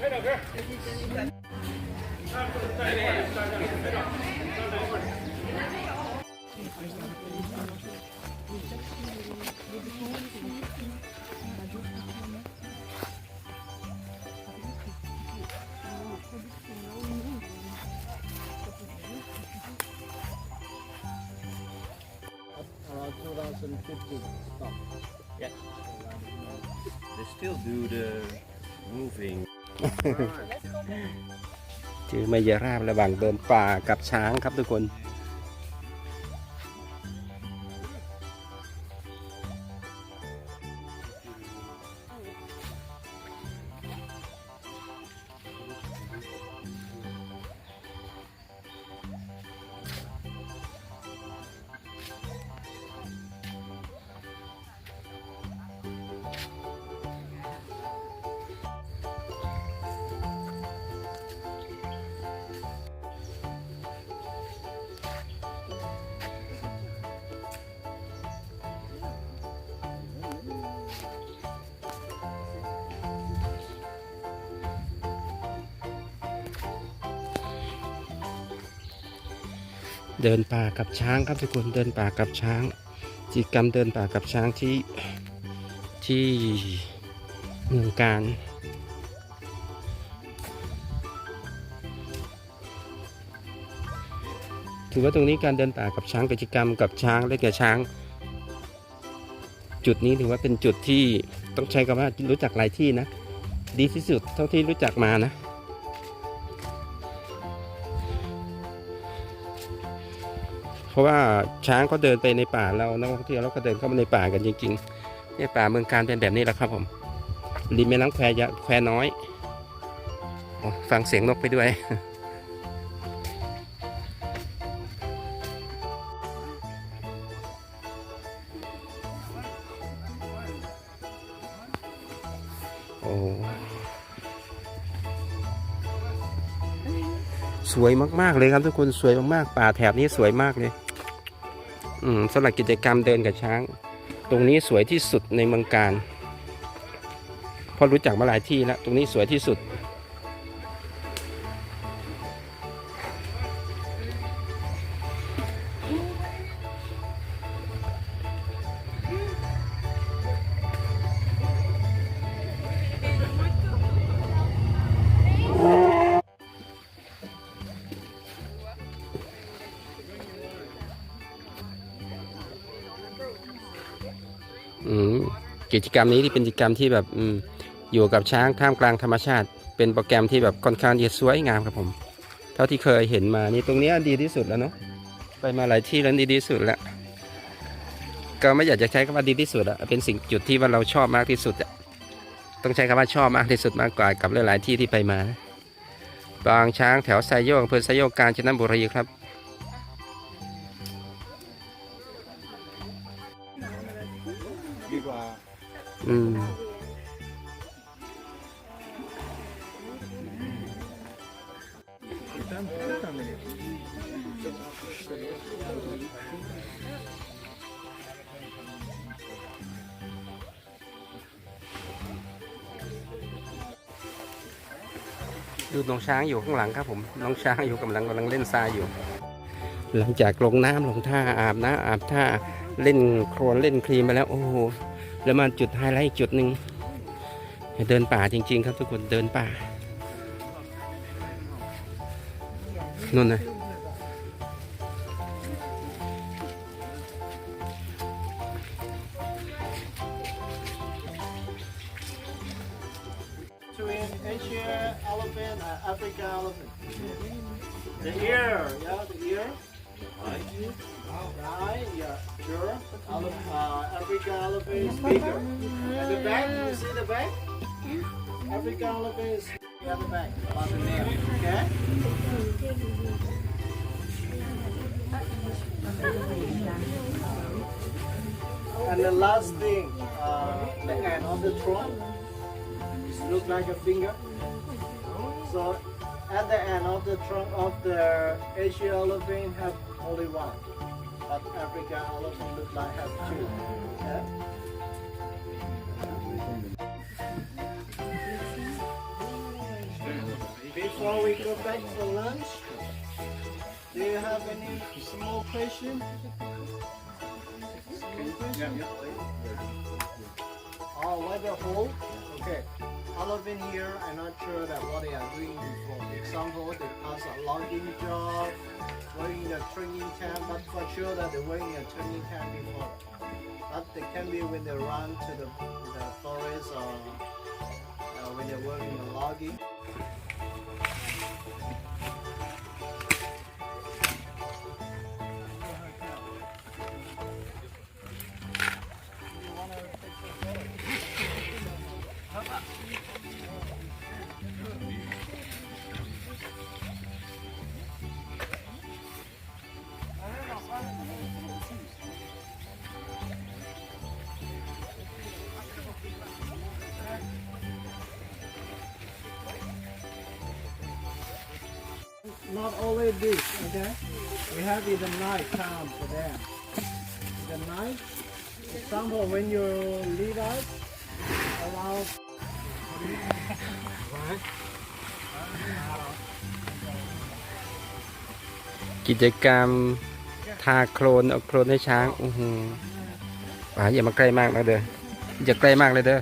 拍照片。来来来，拍照，拍照。2050 stop. They still do the moving. ถือไมายราบระหว่างเดินป่ากับช้างครับทุกคน เดินป่ากับช้างครับทุกคนเดินป่ากับช้างกิจกรรมเดินป่ากับช้างที่ที่เมืองการถือว่าตรงนี้การเดินป่ากับช้างกิจกรรมกับช้างเล่นกับช้าง จุดนี้ถือว่าเป็นจุดที่ต้องใช้คำว่ารู้จักหลายที่นะ ดีที่สุดเท่าที่รู้จักมานะ เพราะว่าช้างก็เดินไปในป่าเรานักท่องเที่ยวเราก็เดินเข้ามาในป่ากันจริงๆเนี่ยป่าเมืองการเป็นแบบนี้แหละครับผมริมแม่น้ำแควแควน้อยอฟังเสียงนกไปด้วยโอ้ สวยมากๆเลยครับทุกคนสวยมากๆป่าแถบนี้สวยมากเลย อืมสำหรับกิจกรรมเดินกับช้าง ตรงนี้สวยที่สุดในเมืองการเพราะรู้จักมาหลายที่แล้วตรงนี้สวยที่สุด กิจกรรมนี้ที่เป็นกิจกรรมที่แบบอยู่กับช้างท่ามกลางธรรมชาติ เป็นโปรแกรมที่แบบค่อนข้างจะสวยงามครับผม เท่าที่เคยเห็นมานี่ตรงนี้ดีที่สุดแล้วเนาะไปมาหลายที่แล้วดีที่สุดแล้วก็ไม่อยากจะใช้คำว่าดีที่สุดอะเป็นสิ่งจุดที่ว่าเราชอบมากที่สุดอะต้องใช้คำว่าชอบมากที่สุดมากกว่ากับหลายๆที่ที่ไปมา บางช้างแถวไซโยกอำเภอไซโยกกาญจนบุรีครับ อืมดูน้องช้างอยู่ข้างหลังครับผม น้องช้างอยู่กำลังกำลังเล่นทรายอยู่ หลังจากลงน้ำลงท่าอาบน้ำอาบท่าเล่นโครนเล่นครีมไปแล้ว โอ้โห แล้วมาจุดไฮไลท์อีกจุดหนึ่งเดินป่าจริง ๆ ครับทุกคนเดินป่านู่นนะ uh, Africa elephant is bigger. And the back, you see the back? Africa elephant is at the back, about the nail, okay? And the last thing, uh, the end of the trunk, it looks like a finger. So at the end of the trunk of the Asia elephant have only one. But African elephant look like have two. Okay? Before we go back for lunch, do you have any small question? Any question? Oh, what the hole? Okay. Elephant here, I'm not sure that what they are doing before. Example, they pass a logging job, in a training camp, but for sure that they're in a training camp before. But they can be when they run to the, the forest or uh, when they're working in logging. Not only this, okay? We have the night time for them. The night, for example, when you leave us, allow กิจกรรมทาโคลนเอาโคลนให้ช้างอือหือป๋าอย่ามาใกล้มากนะเด้ออย่าใกล้มากเลยเด้อ